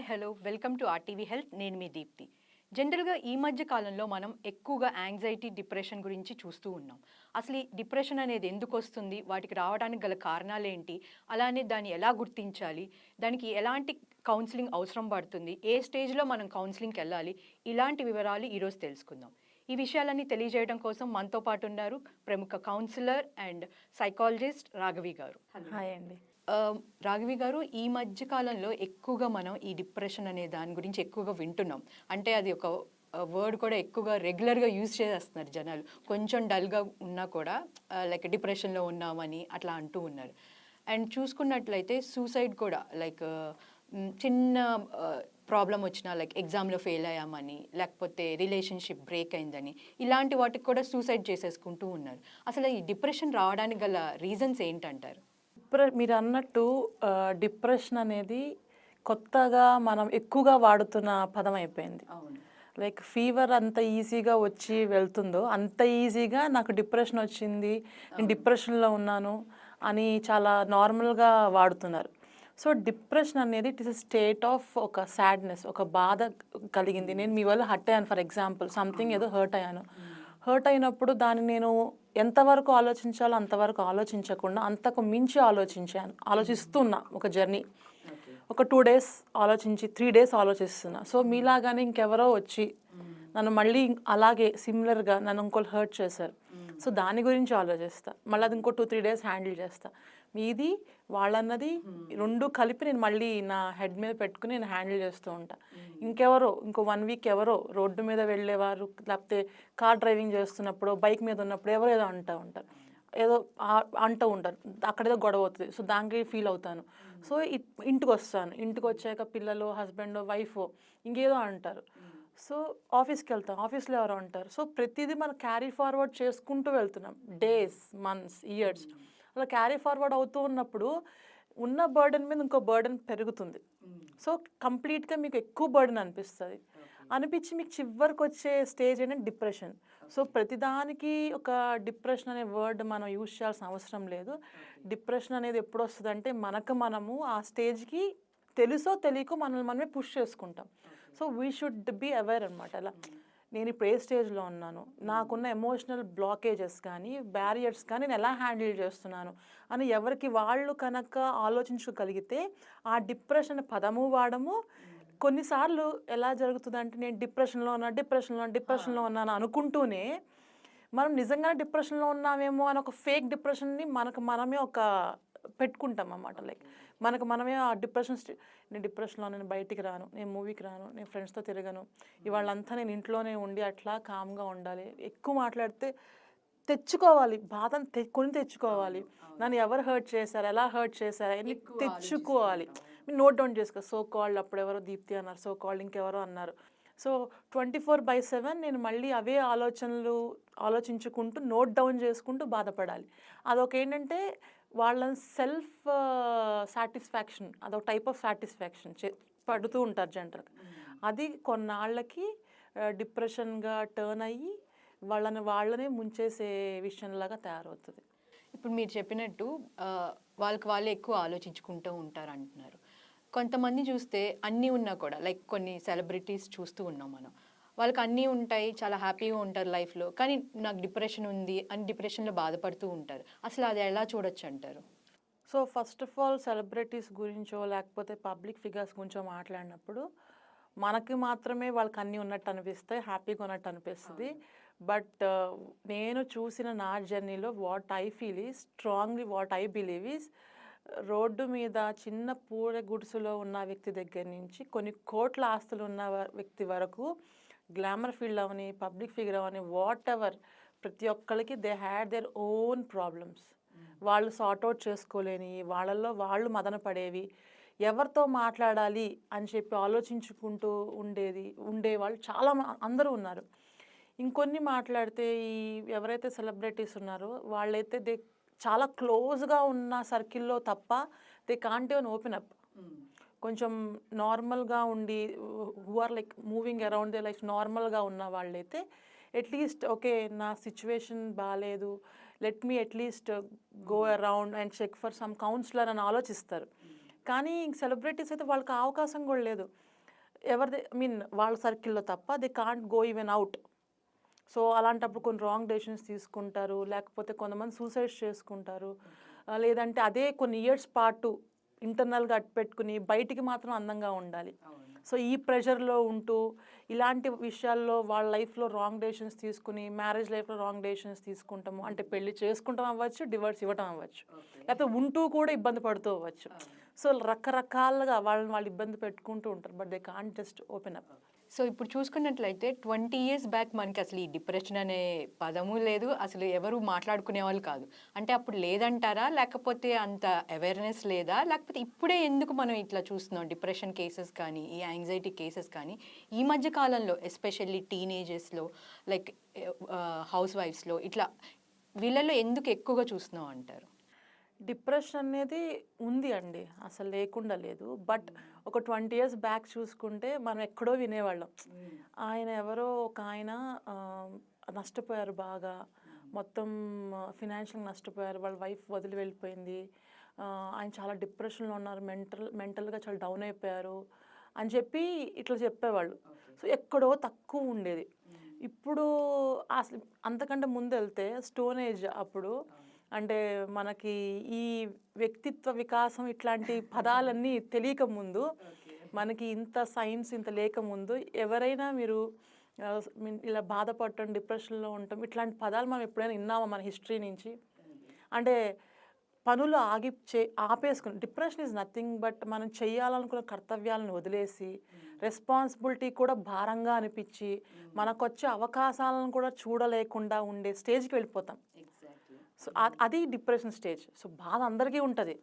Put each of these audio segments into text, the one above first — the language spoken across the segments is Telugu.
Hi hello. Welcome to RTV health. నేను మీ దీప్తి. జనరల్గా ఈ మధ్య కాలంలో మనం ఎక్కువగా యాంగ్జైటీ డిప్రెషన్ గురించి చూస్తూ ఉన్నాం. అసలు ఈ డిప్రెషన్ అనేది ఎందుకు వస్తుంది? వాటికి రావడానికి గల కారణాలు ఏంటి? అలానే దాన్ని ఎలా గుర్తించాలి? దానికి ఎలాంటి కౌన్సిలింగ్ అవసరం పడుతుంది? ఏ స్టేజ్లో మనం కౌన్సిలింగ్కి వెళ్ళాలి? ఇలాంటి వివరాలు ఈరోజు తెలుసుకుందాం. ఈ విషయాలన్నీ తెలియజేయడం కోసం మనతో పాటు ఉన్నారు ప్రముఖ కౌన్సిలర్ అండ్ సైకాలజిస్ట్ రాఘవి గారు. హాయ్ అండి. రాఘవి గారు ఈ మధ్య కాలంలో ఎక్కువగా మనం ఈ డిప్రెషన్ అనే దాని గురించి ఎక్కువగా వింటున్నాం. అంటే అది ఒక వర్డ్ కూడా ఎక్కువగా రెగ్యులర్గా యూజ్ చేసేస్తున్నారు జనాలు. కొంచెం డల్గా ఉన్నా కూడా లైక్ డిప్రెషన్లో ఉన్నామని అట్లా అంటూ ఉన్నారు. అండ్ చూసుకున్నట్లయితే సూసైడ్ కూడా లైక్ చిన్న ప్రాబ్లం వచ్చినా లైక్ ఎగ్జామ్లో ఫెయిల్ అయ్యామని లేకపోతే రిలేషన్షిప్ బ్రేక్ అయిందని ఇలాంటి వాటికి కూడా సూసైడ్ చేసేసుకుంటూ ఉన్నారు. అసలు ఈ డిప్రెషన్ రావడానికి గల రీజన్స్ ఏంటంటారు? డిప్రె మీరు అన్నట్టు డిప్రెషన్ అనేది కొత్తగా మనం ఎక్కువగా వాడుతున్న పదం అయిపోయింది. లైక్ ఫీవర్ అంత ఈజీగా వచ్చి వెళ్తుందో అంత ఈజీగా నాకు డిప్రెషన్ వచ్చింది నేను డిప్రెషన్లో ఉన్నాను అని చాలా నార్మల్గా వాడుతున్నారు. సో డిప్రెషన్ అనేది ఇట్ ఇస్ స్టేట్ ఆఫ్ ఒక సాడ్నెస్ ఒక బాధ కలిగింది. నేను మీ వల్ల హర్ట్ అయ్యాను ఫర్ ఎగ్జాంపుల్. సంథింగ్ ఏదో హర్ట్ అయ్యాను. హర్ట్ అయినప్పుడు దాన్ని నేను ఎంతవరకు ఆలోచించాలో అంతవరకు ఆలోచించకుండా అంతకు మించి ఆలోచించాను ఆలోచిస్తున్నా ఒక జర్నీ. ఒక టూ డేస్ ఆలోచించి త్రీ డేస్ ఆలోచిస్తున్నా. సో మీలాగానే ఇంకెవరో వచ్చి నన్ను మళ్ళీ అలాగే సిమిలర్గా నన్ను ఇంకోళ్ళు హర్ట్ చేశారు. సో దాని గురించి ఆలోచిస్తా. మళ్ళీ అది ఇంకో టూ త్రీ డేస్ హ్యాండిల్ చేస్తా. మీది వాళ్ళన్నది రెండు కలిపి నేను మళ్ళీ నా హెడ్ మీద పెట్టుకుని నేను హ్యాండిల్ చేస్తూ ఉంటా. ఇంకెవరో ఇంకో వన్ వీక్ ఎవరో రోడ్డు మీద వెళ్ళేవారు లేకపోతే కార్ డ్రైవింగ్ చేస్తున్నప్పుడు బైక్ మీద ఉన్నప్పుడు ఎవరో ఏదో అంటూ ఉంటారు. ఏదో అంటూ ఉంటారు. అక్కడ ఏదో గొడవ అవుతుంది. సో దానికి ఫీల్ అవుతాను. సో ఇట్- ఇంటికి వస్తాను ఇంటికి వచ్చాక పిల్లలు హస్బెండ్ వైఫ్ ఇంకేదో అంటారు. సో ఆఫీస్కి వెళ్తాం ఆఫీస్లో ఎవరో అంటారు. సో ప్రతిదీ మనం క్యారీ ఫార్వర్డ్ చేసుకుంటూ వెళ్తున్నాం. డేస్ మంత్స్ ఇయర్స్ అలా క్యారీ ఫార్వర్డ్ అవుతూ ఉన్నప్పుడు ఉన్న బర్డెన్ మీద ఇంకో బర్డెన్ పెరుగుతుంది. సో కంప్లీట్గా మీకు ఎక్కువ బర్డెన్ అనిపిస్తుంది. అనిపించి మీకు చివరికి వచ్చే స్టేజ్ ఏంటంటే డిప్రెషన్. సో ప్రతిదానికి ఒక డిప్రెషన్ అనే వర్డ్ మనం యూజ్ చేయాల్సిన అవసరం లేదు. డిప్రెషన్ అనేది ఎప్పుడు వస్తుంది అంటే మనకు మనము ఆ స్టేజ్కి తెలుసో తెలియకో మనల్ని మనమే పుష్ చేసుకుంటాం. So we should be aware అనమాట అలా. నేను ఇప్పుడు ఏ స్టేజ్లో ఉన్నాను? నాకున్న ఎమోషనల్ బ్లాకేజెస్ కానీ బ్యారియర్స్ కానీ నేను ఎలా హ్యాండిల్ చేస్తున్నాను? అని ఎవరికి వాళ్ళు కనుక ఆలోచించగలిగితే ఆ డిప్రెషన్ పదము వాడము. కొన్నిసార్లు ఎలా జరుగుతుందంటే నేను డిప్రెషన్లో ఉన్నా డిప్రెషన్లో డిప్రెషన్లో ఉన్నాను అనుకుంటూనే మనం నిజంగానే డిప్రెషన్లో ఉన్నామేమో అని ఒక ఫేక్ డిప్రెషన్ని మనకు మనమే ఒక పెట్టుకుంటాం అన్నమాట లైక్ మనకు మనమే ఆ డిప్రెషన్ నేను డిప్రెషన్లో నేను బయటికి రాను నేను మూవీకి రాను నేను ఫ్రెండ్స్తో తిరగను. ఇవాళంతా నేను ఇంట్లోనే ఉండి అట్లా కామ్గా ఉండాలి. ఎక్కువ మాట్లాడితే తెచ్చుకోవాలి. బాధను తె కొని తెచ్చుకోవాలి. నన్ను ఎవరు హర్ట్ చేశారు? ఎలా హర్ట్ చేశారు? అని తెచ్చుకోవాలి. మీరు నోట్ డౌన్ చేసుకో. సో కాల్డ్ అప్పుడు ఎవరో దీప్తి అన్నారు. సో కాల్డ్ ఇంకెవరో అన్నారు. So twenty four by seven నేను మళ్ళీ అవే ఆలోచనలు ఆలోచించుకుంటూ నోట్ డౌన్ చేసుకుంటూ బాధపడాలి. అదొక ఏంటంటే వాళ్ళని సెల్ఫ్ సాటిస్ఫాక్షన్ అదొక టైప్ ఆఫ్ సాటిస్ఫాక్షన్ చే పడుతూ ఉంటారు జనరల్గా అది కొన్నాళ్ళకి డిప్రెషన్గా టర్న్ అయ్యి వాళ్ళని వాళ్ళనే ముంచేసే విషయంలాగా తయారవుతుంది. ఇప్పుడు మీరు చెప్పినట్టు వాళ్ళకి వాళ్ళే ఎక్కువ ఆలోచించుకుంటూ ఉంటారు అంటున్నారు కొంతమంది చూస్తే అన్నీ ఉన్నా కూడా లైక్ కొన్ని సెలబ్రిటీస్ చూస్తూ ఉన్నాం మనం. వాళ్ళకి అన్నీ ఉంటాయి చాలా హ్యాపీగా ఉంటారు లైఫ్లో. కానీ నాకు డిప్రెషన్ ఉంది అని డిప్రెషన్లో బాధపడుతూ ఉంటారు. అసలు అది ఎలా చూడొచ్చు అంటారు? So first of all celebrities గురించో లేకపోతే పబ్లిక్ ఫిగర్స్ గురించో మాట్లాడినప్పుడు మనకి మాత్రమే వాళ్ళకి అన్నీ ఉన్నట్టు అనిపిస్తాయి హ్యాపీగా ఉన్నట్టు అనిపిస్తుంది. బట్ నేను చూసిన నా జర్నీలో what I feel is strongly what I believe is road మీద చిన్న పూర గుడిసెలో ఉన్న వ్యక్తి దగ్గర నుంచి కొన్ని కోట్ల ఆస్తులు ఉన్న వ్యక్తి వరకు గ్లామర్ ఫీల్డ్ అవని పబ్లిక్ ఫిగర్ అవని వాట్ ఎవర్ ప్రతి ఒక్కరికి they had their own problems. వాళ్ళు సార్ట్ అవుట్ చేసుకోలేని వాళ్ళల్లో వాళ్ళు మదన పడేవి. ఎవరితో మాట్లాడాలి అని చెప్పి ఆలోచించుకుంటూ ఉండేది ఉండేవాళ్ళు చాలా అందరూ ఉన్నారు. ఇంకొన్ని మాట్లాడితే ఈ ఎవరైతే సెలబ్రిటీస్ ఉన్నారో వాళ్ళైతే దే చాలా క్లోజ్గా ఉన్న సర్కిల్లో తప్ప they can't even open up. కొంచెం నార్మల్గా ఉండి who are like moving around they life నార్మల్గా ఉన్న వాళ్ళైతే అట్లీస్ట్ ఓకే నా సిచ్యువేషన్ బాగాలేదు let me at least go around and check for some counsellor అని ఆలోచిస్తారు. కానీ సెలబ్రిటీస్ అయితే వాళ్ళకి అవకాశం కూడా లేదు. ఎవరిది ఐ మీన్ వాళ్ళ సర్కిల్లో తప్ప they can't go even out so అలాంటప్పుడు కొన్ని రాంగ్ డెసిషన్స్ తీసుకుంటారు లేకపోతే కొంతమంది సూసైడ్స్ చేసుకుంటారు. లేదంటే అదే కొన్ని ఇయర్స్ పాటు ఇంటర్నల్గా పెట్టుకుని బయటికి మాత్రం అందంగా ఉండాలి. సో ఈ ప్రెషర్లో ఉంటూ ఇలాంటి విషయాల్లో వాళ్ళ లైఫ్లో రాంగ్ డెసిషన్స్ తీసుకుని మ్యారేజ్ లైఫ్లో రాంగ్ డెసిషన్స్ తీసుకుంటాము. అంటే పెళ్ళి చేసుకుంటాం అవ్వచ్చు డివర్స్ ఇవ్వటం అవ్వచ్చు. లేకపోతే ఉంటూ కూడా ఇబ్బంది పడుతూ అవ్వచ్చు. సో రకరకాలుగా వాళ్ళని వాళ్ళు ఇబ్బంది పెట్టుకుంటూ ఉంటారు but they can't just open up. So ఇప్పుడు చూసుకున్నట్లయితే ట్వంటీ ఇయర్స్ బ్యాక్ మనకి అసలు ఈ డిప్రెషన్ అనే పదము లేదు. అసలు ఎవరు మాట్లాడుకునే వాళ్ళు కాదు. అంటే అప్పుడు లేదంటారా? లేకపోతే అంత అవేర్నెస్ లేదా? లేకపోతే ఇప్పుడే ఎందుకు మనం ఇట్లా చూస్తున్నాం? డిప్రెషన్ కేసెస్ కానీ ఈ యాంగ్జైటీ కేసెస్ కానీ ఈ మధ్య కాలంలో ఎస్పెషల్లీ టీనేజెస్లో లైక్ హౌస్ వైఫ్స్లో ఇట్లా వీళ్ళల్లో ఎందుకు ఎక్కువగా చూస్తున్నాం అంటారు? డిప్రెషన్ అనేది ఉంది అండి అసలు లేకుండా లేదు. బట్ ఒక ట్వంటీ ఇయర్స్ బ్యాక్ చూసుకుంటే మనం ఎక్కడో వినేవాళ్ళం. ఆయన ఎవరో ఒక ఆయన నష్టపోయారు బాగా. మొత్తం ఫినాన్షియల్ నష్టపోయారు వాళ్ళ వైఫ్ వదిలి వెళ్ళిపోయింది. ఆయన చాలా డిప్రెషన్లో ఉన్నారు మెంటల్ మెంటల్గా చాలా డౌన్ అయిపోయారు అని చెప్పి ఇట్లా చెప్పేవాళ్ళు. సో ఎక్కడో తక్కువ ఉండేది. ఇప్పుడు అసలు అంతకంటే ముందు వెళ్తే స్టోన్ ఏజ్ అప్పుడు అంటే మనకి ఈ వ్యక్తిత్వ వికాసం ఇట్లాంటి పదాలన్నీ తెలియక ముందు మనకి ఇంత సైన్స్ ఇంత లేకముందు ఎవరైనా మీరు ఇలా బాధపడటం డిప్రెషన్లో ఉండటం ఇట్లాంటి పదాలు మనం ఎప్పుడైనా విన్నామా మన హిస్టరీ నుంచి? అంటే పనులు ఆగి చే ఆపేసుకుని డిప్రెషన్ ఈజ్ నథింగ్ బట్ మనం చేయాలనుకున్న కర్తవ్యాలను వదిలేసి రెస్పాన్సిబిలిటీ కూడా భారంగా అనిపించి మనకు వచ్చే అవకాశాలను కూడా చూడలేకుండా ఉండే స్టేజ్కి వెళ్ళిపోతాం. సో అది డిప్రెషన్ స్టేజ్. సో బాధ అందరికీ ఉంటుంది.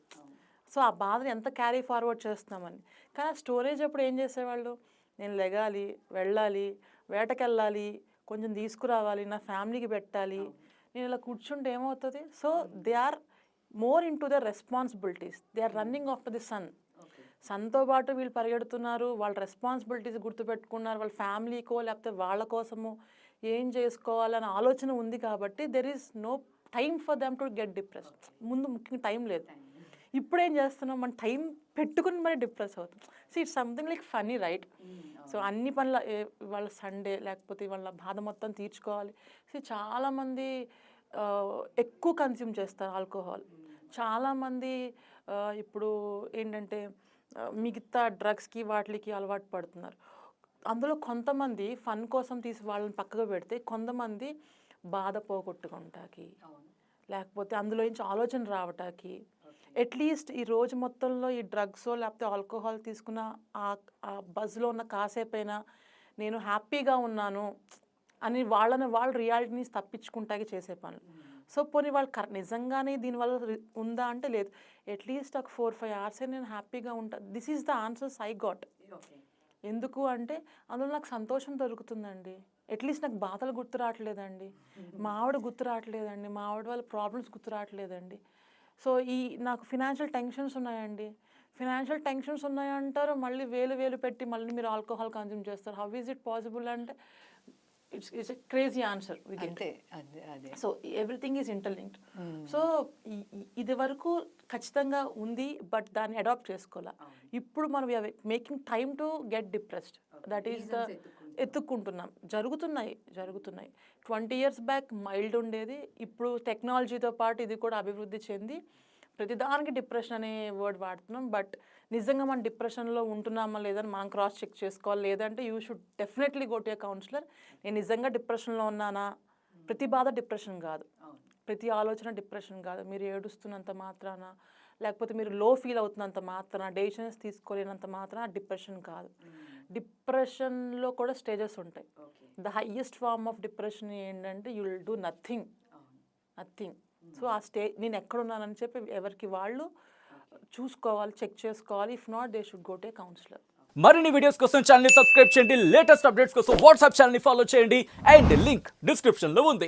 సో ఆ బాధని ఎంత క్యారీ ఫార్వర్డ్ చేస్తున్నామని. కానీ ఆ స్టోరేజ్ అప్పుడు ఏం చేసేవాళ్ళు? నేను లెగాలి వెళ్ళాలి వేటకెళ్ళాలి కొంచెం తీసుకురావాలి నా ఫ్యామిలీకి పెట్టాలి. నేను ఇలా కూర్చుంటే ఏమవుతుంది? So they are more into the responsibilities. They are running after the sun. సన్తో పాటు వీళ్ళు పరిగెడుతున్నారు వాళ్ళ రెస్పాన్సిబిలిటీస్ గుర్తుపెట్టుకున్నారు వాళ్ళ ఫ్యామిలీకో లేకపోతే వాళ్ళ కోసము ఏం చేసుకోవాలనే ఆలోచన ఉంది కాబట్టి there is no time for them to get depress ముందు ముఖ్యంగా టైం లేదు. ఇప్పుడు ఏం చేస్తున్నాం? మన టైం పెట్టుకుని మరి డిప్రెస్ అవుతాం. So it's something like funny right so అన్ని పనుల వాళ్ళ సండే లేకపోతే వాళ్ళ బాధ మొత్తం తీర్చుకోవాలి. సో చాలామంది ఎక్కువ కన్జ్యూమ్ చేస్తారు ఆల్కహాల్ చాలామంది ఆ, ఇప్పుడు ఏంటంటే మిగతా డ్రగ్స్కి వాటికి అలవాటు పడుతున్నారు. అందులో కొంతమంది ఫన్ కోసం తీసి వాళ్ళని పక్కకు పెడితే కొంతమంది బాధ పోగొట్టుకుంటాకి. లేకపోతే అందులో నుంచి ఆలోచన రావటానికి. అట్లీస్ట్ ఈ రోజు మొత్తంలో ఈ డ్రగ్స్ లేకపోతే ఆల్కహాల్ తీసుకున్న ఆ ఆ బజ్లో ఉన్న కాసేపైనా నేను హ్యాపీగా ఉన్నాను అని వాళ్ళని వాళ్ళు రియాలిటీని తప్పించుకుంటాకి చేసే పనులు. సో పోనీ వాళ్ళు కర నిజంగానే దీనివల్ల ఉందా అంటే లేదు. అట్లీస్ట్ ఒక ఫోర్ ఫైవ్ అవర్సే నేను హ్యాపీగా ఉంటాను this is the answers I got ఎందుకు అంటే అందులో నాకు సంతోషం దొరుకుతుందండి. అట్లీస్ట్ నాకు బాధలు గుర్తు రావట్లేదండి. మా ఆవిడ గుర్తు రావట్లేదండి. మా ఆవిడ వాళ్ళ ప్రాబ్లమ్స్ గుర్తు రావట్లేదండి. సో ఈ నాకు ఫినాన్షియల్ టెన్షన్స్ ఉన్నాయండి. ఫినాన్షియల్ టెన్షన్స్ ఉన్నాయంటారు మళ్ళీ వేలు వేలు పెట్టి మళ్ళీ మీరు ఆల్కహాల్ కన్జ్యూమ్ చేస్తారు. హౌ ఈజ్ ఇట్ పాసిబుల్ అంటే it's it's a crazy answer with అంతే అదే. So everything is interlinked so ఇది వరకు ఖచ్చితంగా ఉంది బట్ దాన్ని అడాప్ట్ చేసుకోవాలా. ఇప్పుడు మనం making time to get depressed that is the ఎత్తుక్కుంటున్నాం. జరుగుతున్నాయి జరుగుతున్నాయి. ట్వంటీ ఇయర్స్ బ్యాక్ మైల్డ్ ఉండేది. ఇప్పుడు టెక్నాలజీతో పాటు ఇది కూడా అభివృద్ధి చెంది ప్రతిదానికి డిప్రెషన్ అనే వర్డ్ వాడుతున్నాం. బట్ నిజంగా మనం డిప్రెషన్లో ఉంటున్నామా లేదని మనం క్రాస్ చెక్ చేసుకోవాలి. లేదంటే you should definitely go to a counsellor. నేను నిజంగా డిప్రెషన్లో ఉన్నానా? ప్రతి బాధ డిప్రెషన్ కాదు. ప్రతి ఆలోచన డిప్రెషన్ కాదు. మీరు ఏడుస్తున్నంత మాత్రాన లేకపోతే మీరు లో ఫీల్ అవుతున్నంత మాత్రాన డెసిషన్స్ తీసుకోలేనంత మాత్రాన డిప్రెషన్ కాదు. డిప్రెషన్లో కూడా స్టేజెస్ ఉంటాయి. The highest form of depression ఏంటంటే you will do nothing. Nothing. So ఆ స్టే నేను ఎక్కడున్నానని చెప్పి ఎవరికి వాళ్ళు చూసుకోవాలి చెక్ చేసుకోవాలి. If not they should go to counsellor. మరిన్ని వీడియోస్ కోసం ఛానల్ని సబ్స్క్రైబ్ చేయండి. లేటెస్ట్ అప్డేట్స్ కోసం వాట్సాప్ ఛానల్ని ఫాలో చేయండి. అండ్ లింక్ డిస్క్రిప్షన్లో ఉంది.